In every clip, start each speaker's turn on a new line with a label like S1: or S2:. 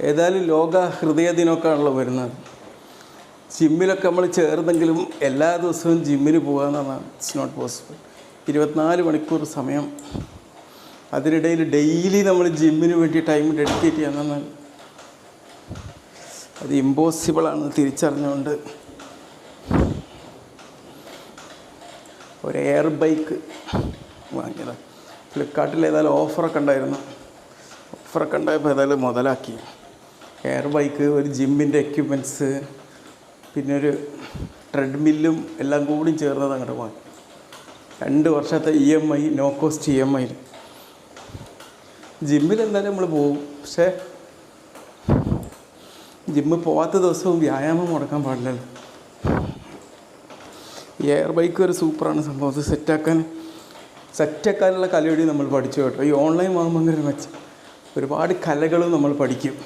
S1: ഏതായാലും ലോക ഹൃദയ ദിനമൊക്കെ ആണല്ലോ വരുന്നത്. ജിമ്മിലൊക്കെ നമ്മൾ ചേർന്നെങ്കിലും എല്ലാ ദിവസവും ജിമ്മിന് പോകുക എന്നാണ് ഇറ്റ്സ് നോട്ട് പോസിബിൾ ഇരുപത്തിനാല് മണിക്കൂർ സമയം. അതിനിടയിൽ ഡെയിലി നമ്മൾ ജിമ്മിന് വേണ്ടി ടൈം ഡെഡിക്കേറ്റ് ചെയ്യാമെന്നാൽ അത് ഇമ്പോസിബിൾ ആണെന്ന് തിരിച്ചറിഞ്ഞുകൊണ്ട്. ഒരു എയർ ബൈക്ക് വാങ്ങിയതാണ് ഫ്ലിപ്കാർട്ടിൽ ഏതായാലും ഓഫറൊക്കെ ഉണ്ടായിരുന്നു. ഓഫറൊക്കെ ഉണ്ടായപ്പോൾ ഏതായാലും മുതലാക്കി. എയർ ബൈക്ക് ഒരു ജിമ്മിന്റെ എക്യുപ്മെന്റ്സ് പിന്നെ ഒരു ട്രെഡ്മില്ലും എല്ലാം കൂടി ചേർന്നത് അങ്ങോട്ട് വാങ്ങി രണ്ട് വർഷത്തെ E M I no cost E M ഐയിൽ ജിമ്മിൽ എന്തായാലും നമ്മൾ പോകും. പക്ഷേ ജിമ്മിൽ പോവാത്ത ദിവസവും വ്യായാമം മുടക്കാൻ പാടില്ലല്ലോ. എയർ ബൈക്ക് ഒരു സൂപ്പറാണ് സംഭവം. അത് സെറ്റാക്കാൻ സെറ്റാക്കാനുള്ള കലയോടി നമ്മൾ പഠിച്ചു കേട്ടോ. ഈ ഓൺലൈൻ വാങ്ങുമ്പോൾ അങ്ങനെ മെച്ചം. ഒരുപാട് കലകളും നമ്മൾ പഠിക്കും.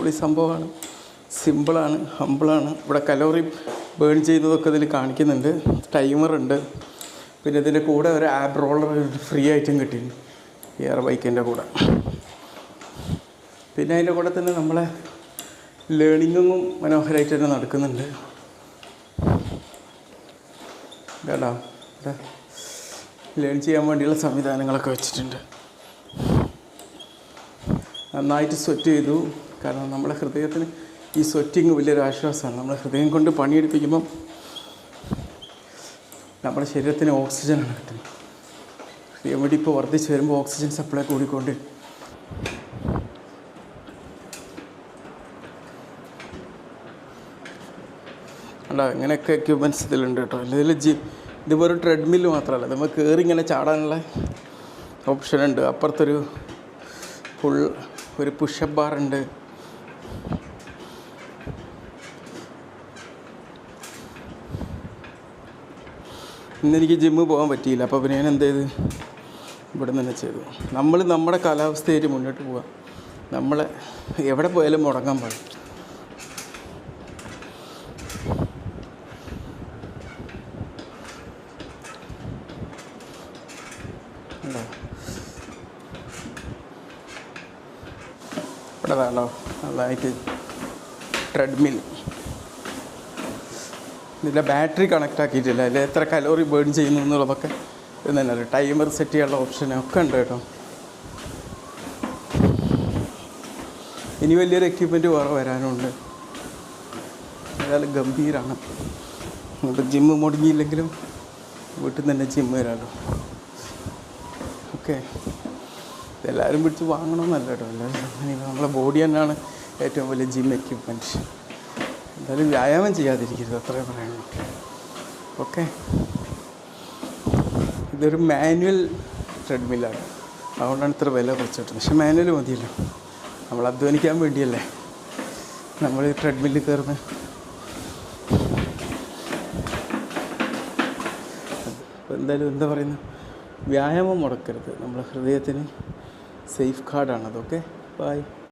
S1: അടിപൊളി സംഭവമാണ്. സിമ്പിളാണ് ഹമ്പിളാണ്. ഇവിടെ കലോറി ബേൺ ചെയ്യുന്നതൊക്കെ ഇതിൽ കാണിക്കുന്നുണ്ട്. ടൈമറുണ്ട് പിന്നെ ഇതിന്റെ കൂടെ ഒരു ആപ്പ് റോളർ ഫ്രീ ആയിട്ടും കിട്ടിയിട്ടുണ്ട് എയർ ബൈക്കിന്റെ കൂടെ. പിന്നെ അതിന്റെ കൂടെ തന്നെ നമ്മളെ ലേണിങ്ങും മനോഹരമായിട്ട് തന്നെ നടക്കുന്നുണ്ട്. കേട്ടോ ലേൺ ചെയ്യാൻ വേണ്ടിയുള്ള സംവിധാനങ്ങളൊക്കെ വെച്ചിട്ടുണ്ട്. നന്നായിട്ട് സ്വെറ്റ് ചെയ്തു. കാരണം നമ്മുടെ ഹൃദയത്തിന് ഈ സ്വെറ്റിങ് വലിയൊരു ആശ്വാസമാണ്. നമ്മുടെ ഹൃദയം കൊണ്ട് പണിയെടുപ്പിക്കുമ്പം നമ്മുടെ ശരീരത്തിന് ഓക്സിജനാണ് കിട്ടുന്നത്. ഹൃദയമിടിപ്പ് വർദ്ധിച്ച് വരുമ്പോൾ ഓക്സിജൻ സപ്ലൈ കൂടിക്കൊണ്ട്. അല്ല ഇങ്ങനെയൊക്കെ എക്യുപ്മെന്റ്സ് ഇതിലുണ്ട് കേട്ടോ. ഇതിൽ ജി ഇത് വെറും ട്രെഡ്മിൽ മാത്രമല്ല. നമുക്ക് കയറി ഇങ്ങനെ ചാടാനുള്ള ഓപ്ഷനുണ്ട് അപ്പുറത്തൊരു ഫുൾ ഒരു പുഷപ്പ് ബാർ ഉണ്ട്. ഇന്നെനിക്ക് ജിമ്മിൽ പോകാൻ പറ്റിയില്ല അപ്പോൾ പിന്നെ ഞാൻ എന്ത് ചെയ്ത്? ഇവിടെ നിന്ന് തന്നെ ചെയ്തു. നമ്മൾ നമ്മുടെ കാലാവസ്ഥയായിട്ട് മുന്നോട്ട് പോവാം. നമ്മളെ എവിടെ പോയാലും മുടങ്ങാൻ പാടില്ല. ഇവിടെ വേണോ ട്രെഡ്മിൽ ഇതിന്റെ ബാറ്ററി കണക്റ്റ് ആക്കിയിട്ടില്ല. അതിൽ എത്ര കലോറി ബേൺ ചെയ്യുന്നു എന്നുള്ളതൊക്കെ ഇത് തന്നെ ടൈമർ സെറ്റ് ചെയ്യാനുള്ള ഓപ്ഷനൊക്കെ ഉണ്ട് കേട്ടോ. ഇനി വലിയൊരു എക്യുപ്മെന്റ് വേറെ വരാനുണ്ട്. ഏതായാലും ഗംഭീരമാണ് ഇപ്പം ജിമ്മ് മുടങ്ങിയില്ലെങ്കിലും വീട്ടിൽ നിന്ന് തന്നെ ജിമ്മ് വരാമല്ലോ ഓക്കെ എല്ലാവരും പിടിച്ച് വാങ്ങണമെന്നല്ല കേട്ടോ. എല്ലാവരും നമ്മളെ ബോഡി തന്നെയാണ് ഏറ്റവും വലിയ ജിം എക്യുപ്മെന്റ് എന്തായാലും വ്യായാമം ചെയ്യാതിരിക്കരുത് അത്രയും പറയുന്നു ഓക്കെ ഇതൊരു മാനുവൽ ട്രെഡ്മില്ലാണ് അതുകൊണ്ടാണ് ഇത്ര വില കുറച്ചിട്ട് പക്ഷെ മാനുവൽ മതിയല്ലോ. നമ്മൾ അധ്വാനിക്കാൻ വേണ്ടിയല്ലേ നമ്മൾ ഈ ട്രെഡ്മില്ലിൽ കയറുന്നത് എന്തായാലും എന്താ പറയുന്നത് വ്യായാമം മുടക്കരുത്. നമ്മുടെ ഹൃദയത്തിന് സേഫ് ഗാർഡാണ് അതൊക്കെ ബൈ.